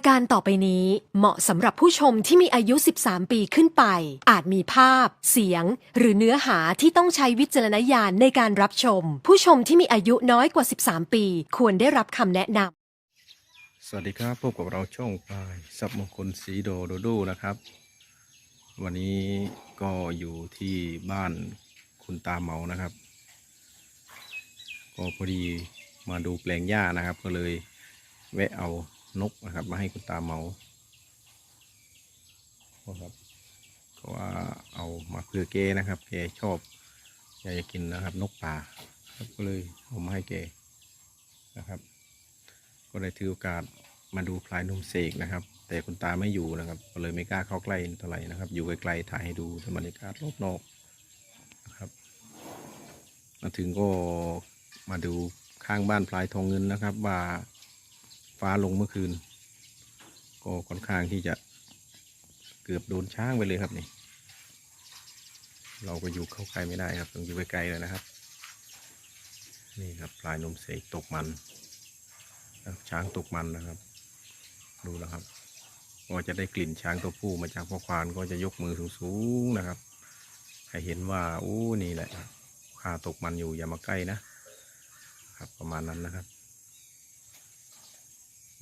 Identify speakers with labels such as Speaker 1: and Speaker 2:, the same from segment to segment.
Speaker 1: ายการต่อไปนี้เหมาะสำหรับผู้ชมที่มีอายุ 13 ปีขึ้นไป อาจมีภาพ เสียง หรือเนื้อหาที่ต้องใช้วิจารณญาณในการรับชม ผู้ชมที่มีอายุน้อยกว่า 13 ปี ควรได้รับคำแนะนำ
Speaker 2: สวัสดีครับพบกับเราช่องปลายสับมงคลสีโดโดโดนะครับ วันนี้ก็อยู่ที่บ้านคุณตาเมานะครับก็พอดีมาดูแปลงหญ้านะครับ ก็เลยแวะเอา นกนะครับ มาให้คุณตาเมาครับก็ว่าเอามาเพื่อแกนะครับแกชอบอยากจะกินนะครับ นกป่าครับก็เลยเอามาให้แกนะครับ ก็เลยถือโอกาสมาดูพลายนุ่มเสกนะครับ แต่คุณตาไม่อยู่นะครับ ก็เลยไม่กล้าเข้าใกล้เท่าไหร่นะครับ อยู่ไกลๆถ่ายให้ดูบรรยากาศรอบนอกนะครับ มาถึงก็มาดูข้างบ้านพลายทองเงินนะครับว่า ฟ้าลงเมื่อคืน ก็ค่อนข้างที่จะเกือบโดนช้างไปเลยครับนี่ เราก็อยู่เข้าใกล้ไม่ได้ครับ ต้องอยู่ไกลๆเลยนะครับ นี่ครับพลายนมเสกตกมัน ช้างตกมันนะครับ ดูนะครับ ก็จะได้กลิ่นช้างตัวผู้มาจากพ่อควานก็จะยกมือสูงๆนะครับ ให้เห็นว่าโอ้นี่แหละข้าตกมันอยู่อย่ามาใกล้นะครับ ประมาณนั้นนะครับ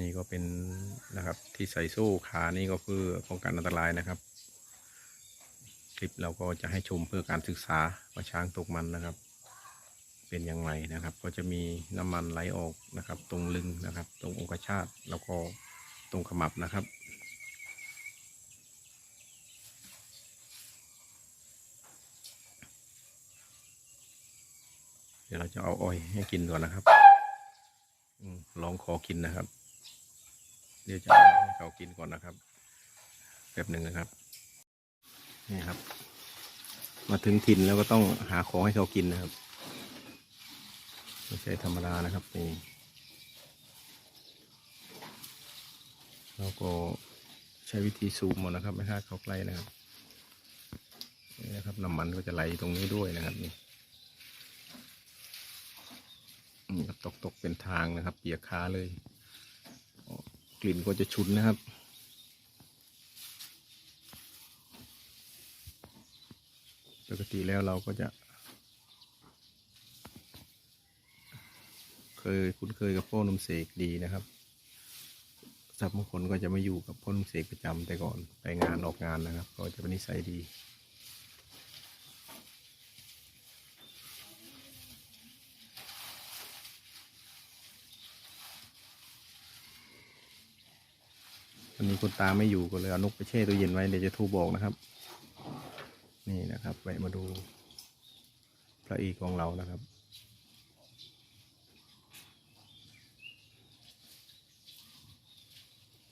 Speaker 2: นี่ก็เป็นนะครับที่ใส่โซ่ขานี่ก็เพื่อป้องกันอันตรายนะครับ คลิปเราก็จะให้ชมเพื่อการศึกษาว่าช้างตกมันนะครับ เป็นอย่างไรนะครับ ก็จะมีน้ำมันไหลออกนะครับ ตรงลึงนะครับ ตรงองคชาตแล้วก็ตรงขมับนะครับเดี๋ยวเราจะเอาอ้อยให้กินก่อนนะครับอลองขอกินนะครับ เดี๋ยวจะให้เขากินก่อนนะครับแป๊บหนึ่งนะครับนี่ครับ มาถึงถิ่นแล้วก็ต้องหาของให้เขากินนะครับไม่ใช่ธรรมดานะครับนี่เราก็ใช้วิธีซูมหมดนะครับ ไม่ให้เขาใกล้นะครับนี่นะครับน้ำมันก็จะไหลตรงนี้ด้วยนะครับนี่นี่ครับตกตกเป็นทางนะครับ เปียกขาเลย กลิ่นก็จะฉุนนะครับ ปกติแล้วเราก็จะ เคยคุ้นเคยกับพ่อหนุ่มเสกดีนะครับสับบางคนก็จะไม่อยู่กับพ่อหนุ่มเสกประจำแต่ก่อนไปงานออกงานนะครับ ก็จะเป็นนิสัยดี วันนี้คุณตาไม่อยู่ก็เลยเอานกไปแช่ตู้เย็นไว้เดี๋ยวจะทรบอกนะครับ นี่นะครับแวะมาดูพระเอกของเรานะครับ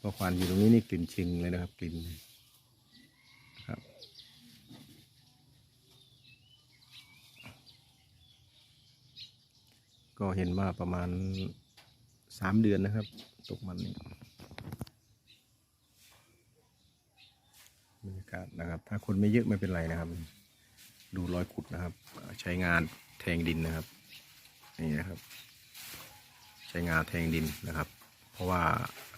Speaker 2: พอควันอยู่ตรงนี้นี่กลิ่นชิงเลยนะครับกลิ่นครับ ก็เห็นว่าประมาณสามเดือนนะครับ ตกมันนี่ บรรยากาศนะครับ ถ้าคนไม่เยอะไม่เป็นไรนะครับ ดูรอยขุดนะครับ ใช้งานแทงดินนะครับนี่นะครับ ใช้งานแทงดินนะครับ เพราะว่า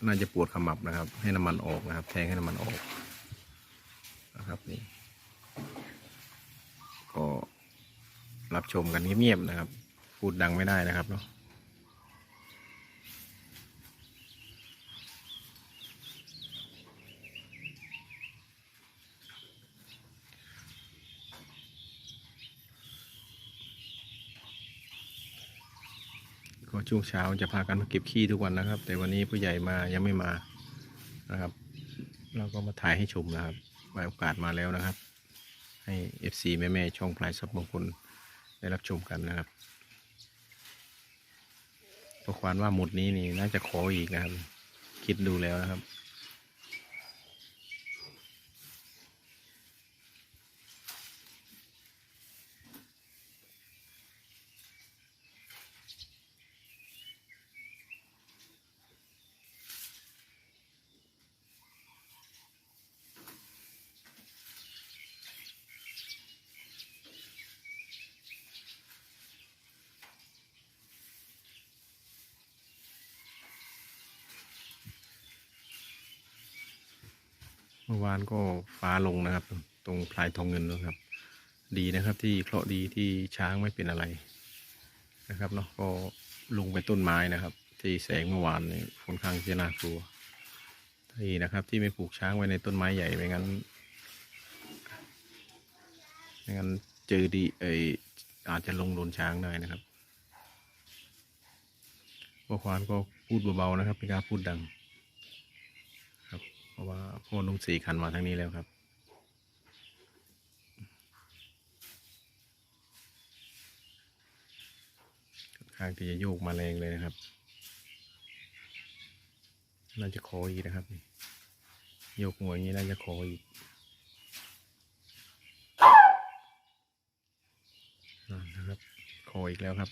Speaker 2: น่าจะปวดขมับนะครับ ให้น้ำมันออกนะครับ แทงให้น้ำมันออกนะครับนี่ก็รับชมกันเงียบๆนะครับ พูดดังไม่ได้นะครับเนาะ ก็ช่วงเช้าจะพากันมาเก็บขี้ทุกวันนะครับ แต่วันนี้ผู้ใหญ่มายังไม่มานะครับ เราก็มาถ่ายให้ชมนะครับไว้โอกาสมาแล้วนะครับ ให้ FC แม่ๆช่องพลายซับบางคนได้รับชมกันนะครับประควานว่าหมุดนี้นี่น่าจะขออีกนะครับ คิดดูแล้วนะครับ เมื่อวานก็ฟ้าลงนะครับ ตรงพลายทองเงินนะครับ ดีนะครับที่เคราะห์ดีที่ช้างไม่เป็นอะไรนะครับเนาะก็ลงไปต้นไม้นะครับ ที่แสงเมื่อวานนี่ค่อนข้างจะน่ากลัวที่นะครับ ที่ไม่ผูกช้างไว้ในต้นไม้ใหญ่ไม่งั้นไม่งั้นเจอดีเออาจจะลงโดนช้างได้นะครับพ่อควานก็พูดเบาๆนะครับไม่กล้าพูดดัง เพราะว่าพ่นุ่งสีขันมาทางนี้แล้วครับค่อนข้างที่จะโยกมาแรงเลยนะครับ น่าจะคออีกนะครับโยกหัวอย่างนี้น่าจะคออีกนั่นนะครับคออีกแล้วครับ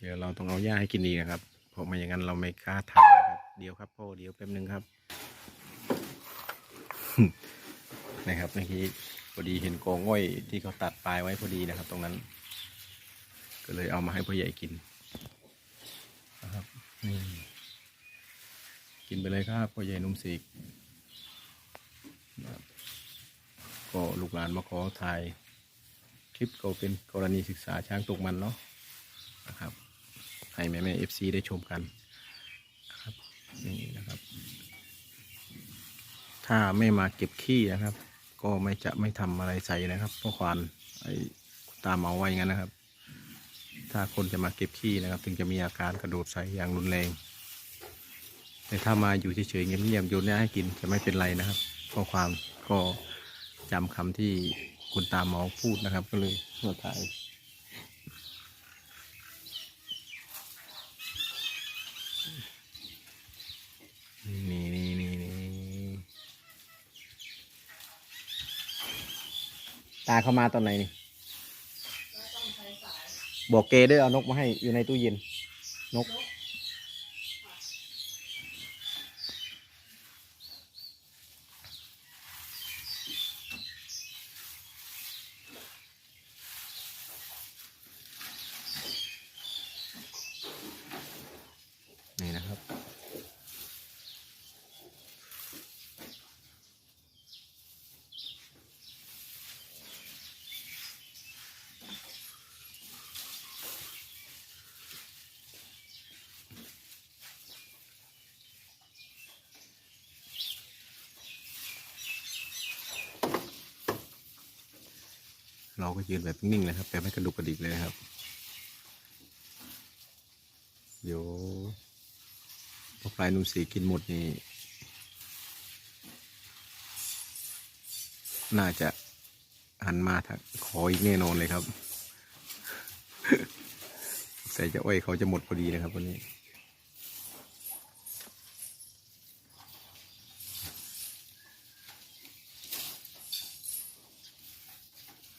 Speaker 2: เดี๋ยวเราต้องเอาหญ้าให้กินดีนะครับ เพราะไม่อย่างนั้นเราไม่กล้าทำนะครับ เดี๋ยวครับพ่อเดี๋ยวแป๊บนึงครับ นะครับเมื่อกี้พอดีเห็นกองอ้อยที่เขาตัดปลายไว้พอดีนะครับ ตรงนั้น ก็เลยเอามาให้พ่อใหญ่กินนะครับนี่กินไปเลยครับพ่อใหญ่นุ่มสีกก็ลูกหลานมาขอถ่ายคลิปก็เป็นกรณีศึกษาช้างตกมันเนาะนะครับให้แม่แม่เอฟซีได้ชมกัน นี่นะครับ ถ้าไม่มาเก็บขี้นะครับ ก็ไม่จะไม่ทำอะไรใส่นะครับเพราะควานไอ้ตามเอาไว้งั้นนะครับ ถ้าคนจะมาเก็บขี้นะครับ ถึงจะมีอาการกระโดดใส่อย่างรุนแรง แต่ถ้ามาอยู่เฉยๆเงียบๆโยนเนี่ยให้กินจะไม่เป็นไรนะครับข้อความก็จำคำที่คุณตาหมอพูดนะครับ ก็เลยมาถ่าย นี่นี่นี่นี่ ตาเข้ามาตอนไหนนี่บอกเกด้วยเอานกมาให้อยู่ในตู้เย็นนก ก็ยืนแบบนิ่งเลยครับแบบไม่กระดุกกระดิกเลยครับเดี๋ยวพอปลายนุ่มสีกินหมดนี่น่าจะหันมาทักขออีกแน่นอนเลยครับ ใส่จะอ้อยเขาจะหมดพอดีนะครับวันนี้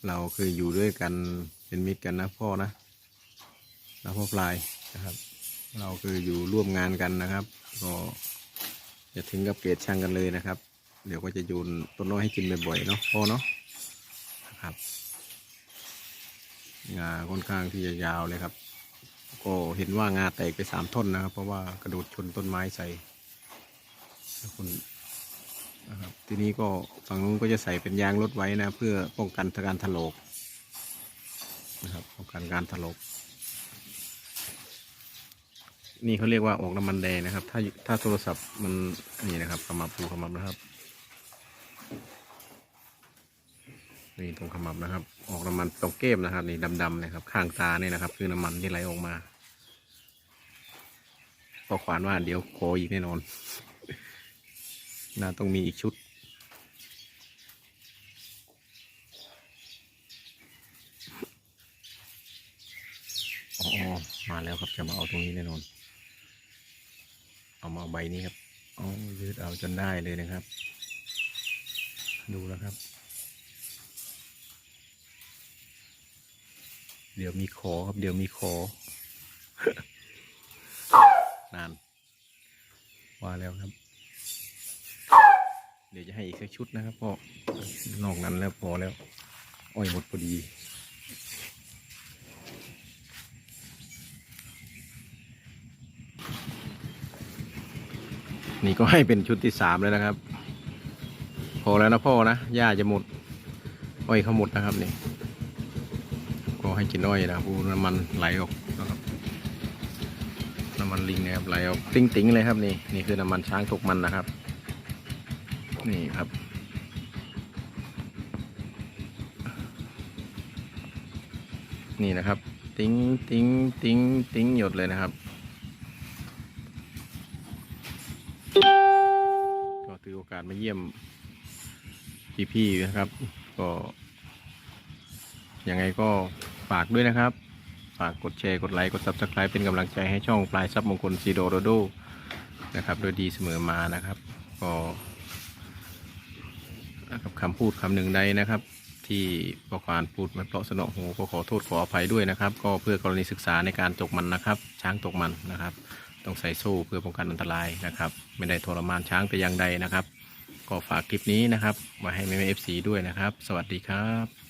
Speaker 2: เราเคยอยู่ด้วยกันเป็นมิตรกันนะพ่อนะนะพ่อปลายนะครับ เราเคือยู่ร่วมงานกันนะครับ ก็จะถึงกับเกลียดชังกันเลยนะครับ เดี๋ยวก็จะโยนต้นน้อยให้กินบ่อยๆเนาะพ่อเนาะนะครับงาค่อนข้างที่จะยาวเลยครับ ก็เห็นว่างาแตกไปสามท่อนนะครับ เพราะว่ากระโดดชนต้นไม้ใส่คน นะครับ ทีนี้ก็ฝั่งนู้นก็จะใส่เป็นยางรถไว้นะ เพื่อป้องกันการถลกนะครับป้องกันการถลก นี่เขาเรียกว่าออกน้ำมันแดงนะครับ ถ้าถ้าโทรศัพท์มันนี่นะครับขมับดูขมับนะครับนี่ตรงขมับนะครับ ออกน้ำมันตรงเก็บนะครับนี่ดำๆนะครับ ข้างตาเนี่ยนะครับ คือน้ำมันที่ไหลออกมาพอขวานว่าเดี๋ยวโคอีกแน่นอน น่าต้องมีอีกชุด อ๋อ มาแล้วครับจะมาเอาตรงนี้แน่นอน เอามาใบนี้ครับ เอายืดเอาจนได้เลยนะครับ ดูแล้วครับ เดี๋ยวมีคอครับ เดี๋ยวมีคอนานว่าแล้วครับ เดี๋ยวจะให้อีกสักชุดนะครับพ่อนอกนั้นแล้วพอแล้ว อ้อยหมดพอดีนี่ก็ให้เป็นชุดที่สามแล้วนะครับ พอแล้วนะพ่อนะหญ้าจะหมด อ้อยเขาหมดนะครับนี่ก็ให้กินอ้อยนะครับดูน้ำมันไหลออกนะครับ น้ำมันลิงนะครับไหลออก ติ้งติ้งๆเลยครับนี่ นี่คือน้ำมันช้างตกมันนะครับ นี่ครับ นี่นะครับ ติ้งติ้งติ้งติ้งหยดเลยนะครับก็ถือโอกาสมาเยี่ยมพี่ๆนะครับ ก็ยังไงก็ฝากด้วยนะครับ ฝากกดแชร์ กดไลค์ กด subscribe เป็นกำลังใจให้ช่องปลายซับมงคลซีโดโดโดนะครับโดยดีเสมอมานะครับ ก็ นะครับคำพูดคำหนึ่งใดนะครับ ที่ประการพูดไม่เพราะสนองหูก็ขอโทษขออภัยด้วยนะครับ ก็เพื่อกรณีศึกษาในการตกมันนะครับ ช้างตกมันนะครับ ต้องใส่โซ่เพื่อป้องกันอันตรายนะครับ ไม่ได้ทรมานช้างแต่อย่างใดนะครับ ก็ฝากคลิปนี้นะครับมาให้แม่เอฟซีด้วยนะครับ สวัสดีครับ